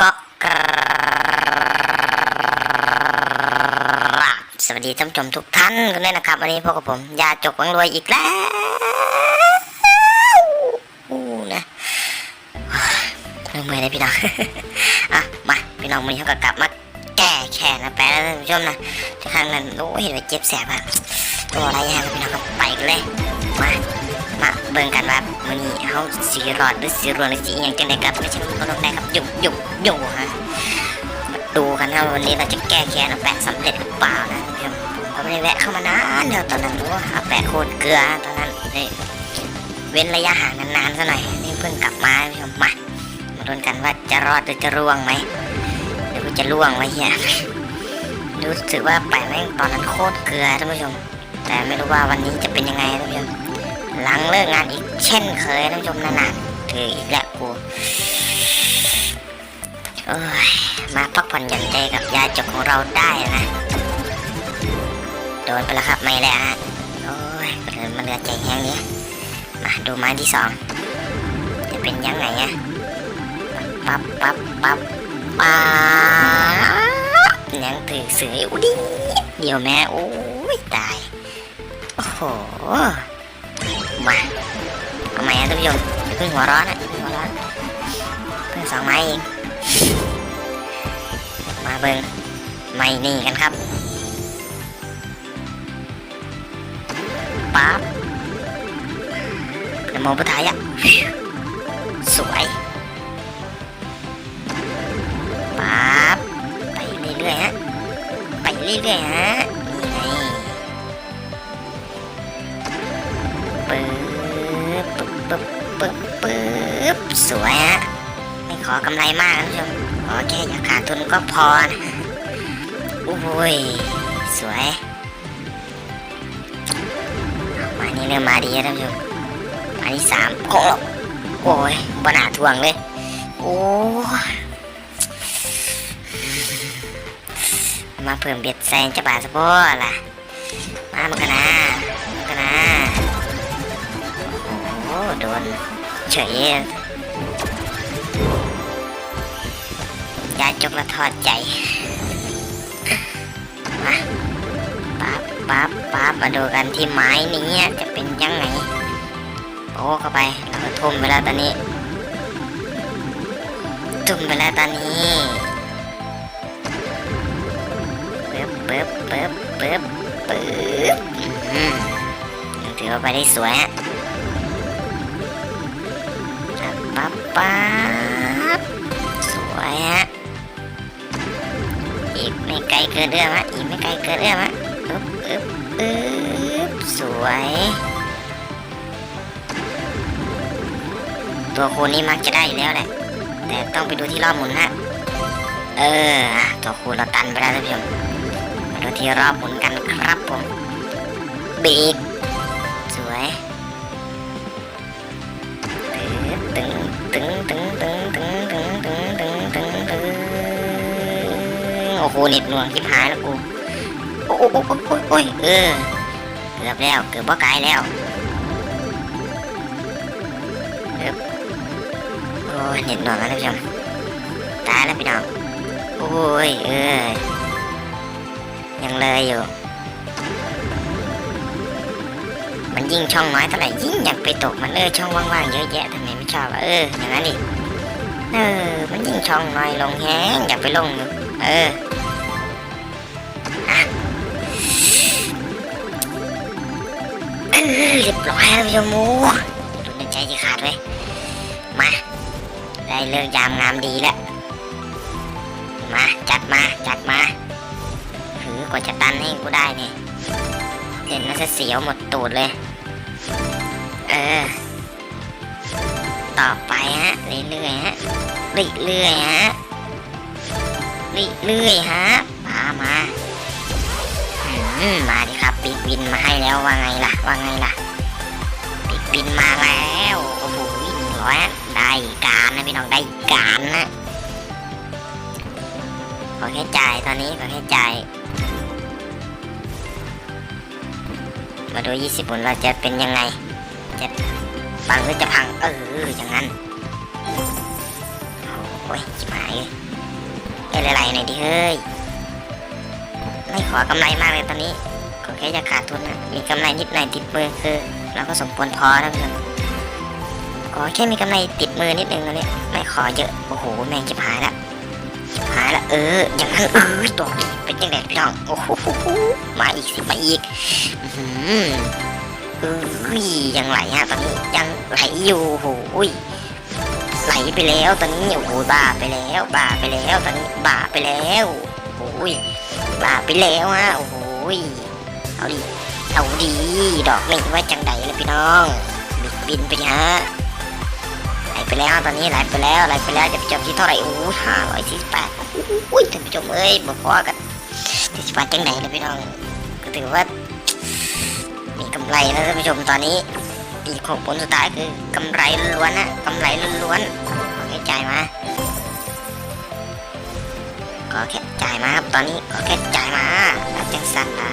ก็กราบสวัสดีท่านผู้ชมทุกท่านกันด้วยนะครับ วันนี้พบกับผม ยาจกวังรวยอีกแล้วอู้นะเริ่มเมื่อยเลยพี่น้องอะมาพี่น้องวันนี้เขาก็กลับมาแก้แค้นนะแปลแล้วท่านผู้ชมนะที่ครั้งนั้นโอ้เห็นว่าเจ็บแสบอะตัวอะไรย่นะพี่น้องก็ไปกันเลยมา มาเบิ่งกันว่ามื้อนี้เขาสีรอดหรือสีรวนหรือสีอหย่างจังไดกับไม่ใช่คนลงได้ครับหยุ่งยุ่งยุ่ฮะมาดูกันครับวันนี้เราจะแก้แค้นเอาแปะสำเร็จหรือเปล่านะท่านผู้ชมก็ไม่ได้แวะเข้ามานานเดี๋ยวตอนนั้นรู้ว่าอาแปะโคตรเกลือตอนนั้นเว้นระยะห่างนานๆซะหน่อยนี่เพิ่งกลับมาท่านผู้ชมมามาดูกันว่าจะรอดหรือจะร่วงไหมหรือว่าจะร่วงไว้เฮียรู้สึกว่าแปะแม่งตอนนั้นโคตรเกลือท่านผู้ชม แต่ไม่รู้ว่าวันนี้จะเป็นยังไงท่านผู้ชม เลิกงานอีกเช่นเคยท่านผู้ชมนานๆถืออีกแล้วกูมาพักผ่อนหย่อนใจกับยาจกของเราได้นะ โดนไปแล้วครับไม่แล้วฮะโอ้ยเดินเรือใจแห้งนี้มาดูไม้ที่สองจะเป็นยังไงอะปั๊บปั๊บปั๊บปั๊บยังถือเสืออยู่ดิเดี๋ยวแม่โอ้ยตาย โอ้โห มาทำไมอะท่านผู้ชมอย่าเพิ่งหัวร้อนอะอย่าเพิ่งหัวร้อนเพิ่งสองไม้เองมาเบิงไม่นี่กันครับปั๊บนะโมพุทธายะสวยปั๊บไปเรื่อยๆฮะไปเรื่อยๆฮะนี่ไง ปึ๊บปึ๊บปึ๊บสวยฮะไม่ขอกำไรมากนะท่านผู้ชมขอแค่อย่าขาดทุนก็พอนะโอ้ยสวยเอามานี่เริ่มมาดีแล้วท่านผู้ชมมาที่สามโอ้โอ้ยบนาทวงเลยโอ้มาเพิ่มเบ็ดแซงจะบาสะโพกล่ะ มามันกันนะมันกันนะ โอ้โหโดนเฉยยาจกละทอดใจมาปั๊บปั๊บปั๊บมาดูกันที่ไม้นี้จะเป็นยังไงโอ้เข้าไปแล้วก็ทุ่มไปแล้วตอนนี้ ทุ่มไปแล้วตอนนี้เปิ๊บเปิ๊บเปิ๊บเปิ๊บเปิ๊บยังถือว่าไปได้สวยฮะ ปั๊บปั๊บสวยฮะอีกไม่ไกลเกินเอื้อมฮะอีกไม่ไกลเกินเอื้อมฮะอึ๊บอึ๊บอึ๊บสวย ตัวคูณนี้มักจะได้อยู่แล้วแหละแต่ต้องไปดูที่รอบหมุนฮะเออตัวคูณเราตันไปแล้วท่านผู้ชมมาดูที่รอบหมุนกันครับผมบีกสวยตึง โอ้โหเน็ตหน่วงทิพหายแล้วกูโอ้โอ้โอ้โโอ้ยเออเกือบแล้วเกือบบ่กาแล้วเออยเน็ตหน่วงนะท่านผู้ชมตายแล้วพี่น้องโอ้ยเออยังเลยอยู่ ยิ่งช่องน้อยเท่าไหร่ยิ่งอยากไปตกมันเออช่องว่างๆเยอะแยะทำไมไม่ชอบอะเอออย่างนั้นดิเออมันยิ่งช่องน้อยลงแฮงอยากไปลงเออเออเรียบร้อยแล้วพี่ชมูดูในใจจะขาดเลยมา ได้เลิกยามงามดีแล้ว มาจัดมาจัดมาถือกว่าจะตันให้กูได้เนี่ยเห็นน่าจะเสียวหมดตูดเลย เออ ต่อไปฮะ เรื่อยๆฮะ เรื่อยๆฮะ เรื่อยๆฮะพามาอืมมาดิครับปีกบินมาให้แล้วว่าไงล่ะ ว่าไงล่ะปีกบินมาแล้วโอ้โหหนึ่งร้อยได้การนะพี่น้องได้การนะขอแค่จ่ายตอนนี้ขอแค่จ่ายมาดูยี่สิบผลเราจะเป็นยังไง จะปังหรือจะพังเอออย่างนั้นโอ้ยชิบหายเลยอะไรหน่อยดิเฮ้ยไม่ขอกำไรมากเลยตอนนี้ก็แค่จะขาดทุนนะมีกำไรนิดหน่อยติดมือคือ เราก็สมควรพอแล้วเพื่อนขอแค่มีกำไรติดมือนิดนึงตอนนี้ไม่ขอเยอะโอ้โหแม่งชิบหายละชิบหายละเอออย่างนั้นเออตัวนี้เป็นยังไงพี่น้องโอ้โหมาอีกสิมาอีกอื อเอ้ยยังไหลฮะตอนนี้ยังไหลอยู่โอ้โหไหลไปแล้วตอนนี้โอ้โหบ้าไปแล้วบ้าไปแล้วตอนนี้บ้าไปแล้วโอ้ยบ้าไปแล้วฮะโอ้โหยเอาดิเอาดีดอกนี่ว่าจังใดเลยพี่น้องบิดบินไปฮะไหลไปแล้วตอนนี้ไหลไปแล้วไหลไปแล้วจะจบที่เท่าไหร่โอ้ห้าร้อยสี่สิบแปดโอ้ยท่านผู้ชมเอ้ยบอกว่ากันสี่สิบแปดจังใดเลยพี่น้องก็ถือว่า ไรนะท่านผู้ชมตอนนี้อีกหกผลสุดท้ายคือกำไรล้วนนะกำไรล้วนๆขอให้จ่ายมาก็แค่จ่ายมาครับตอนนี้ก็แค่จ่ายมาแล้วจังสันละ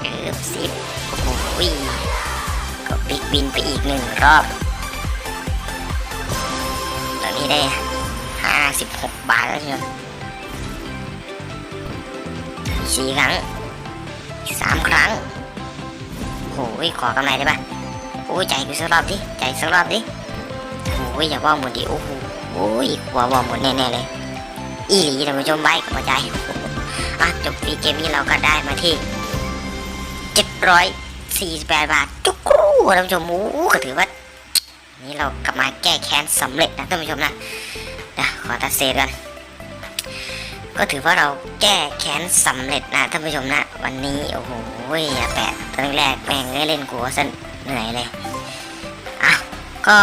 เออสิบโอ้โหก็บิ๊กบินไปอีกหนึ่งรอบ ตอนนี้ได้ห้าสิบหกบาทแล้วเชียวสี่ครั้งสามครั้ง โอ้ยขอกำไรได้ปะโอ้ยใจกูสักรอบดิใจสักรอบดิโอ้ยอย่าว่าหมดดิโอ้โหโอ้ยกลัวว่าหมดแน่ๆเลย อีหลีท่านผู้ชมใบกับใจอะจบปีเกมนี้เราก็ได้มาที่748บาทจุกครูท่านผู้ชมโอ้ก็ถือว่า นี่เรากลับมาแก้แค้นสำเร็จนะท่านผู้ชมนะเดี๋ยวขอตัดเซฟกัน ก็ถือว่าเราแก้แค้นสำเร็จนะท่านผู้ชมนะ วันนี้โอ้โหแปะตอนแรกแม่งได้เล่นกูซะเหนื่อยเลยอะก็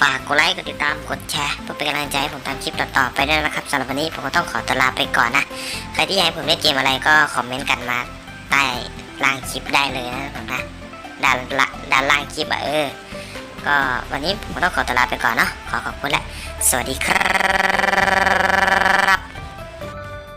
ฝากกดไลค์กดติดตามกดแชร์เพื่อเป็นกำลังใจให้ผมทำคลิปต่อๆไปด้วยนะครับสำหรับวันนี้ผมก็ต้องขอตัวลาไปก่อนนะ ใครที่อยากให้ผมเล่นเกมอะไรก็คอมเมนต์กันมาใต้ล่างคลิปได้เลยนะผมนะด้านละด้านล่างคลิปอะเออก็วันนี้ผมก็ต้องขอตัวลาไปก่อนเนาะขอขอบคุณและ สวัสดีครับ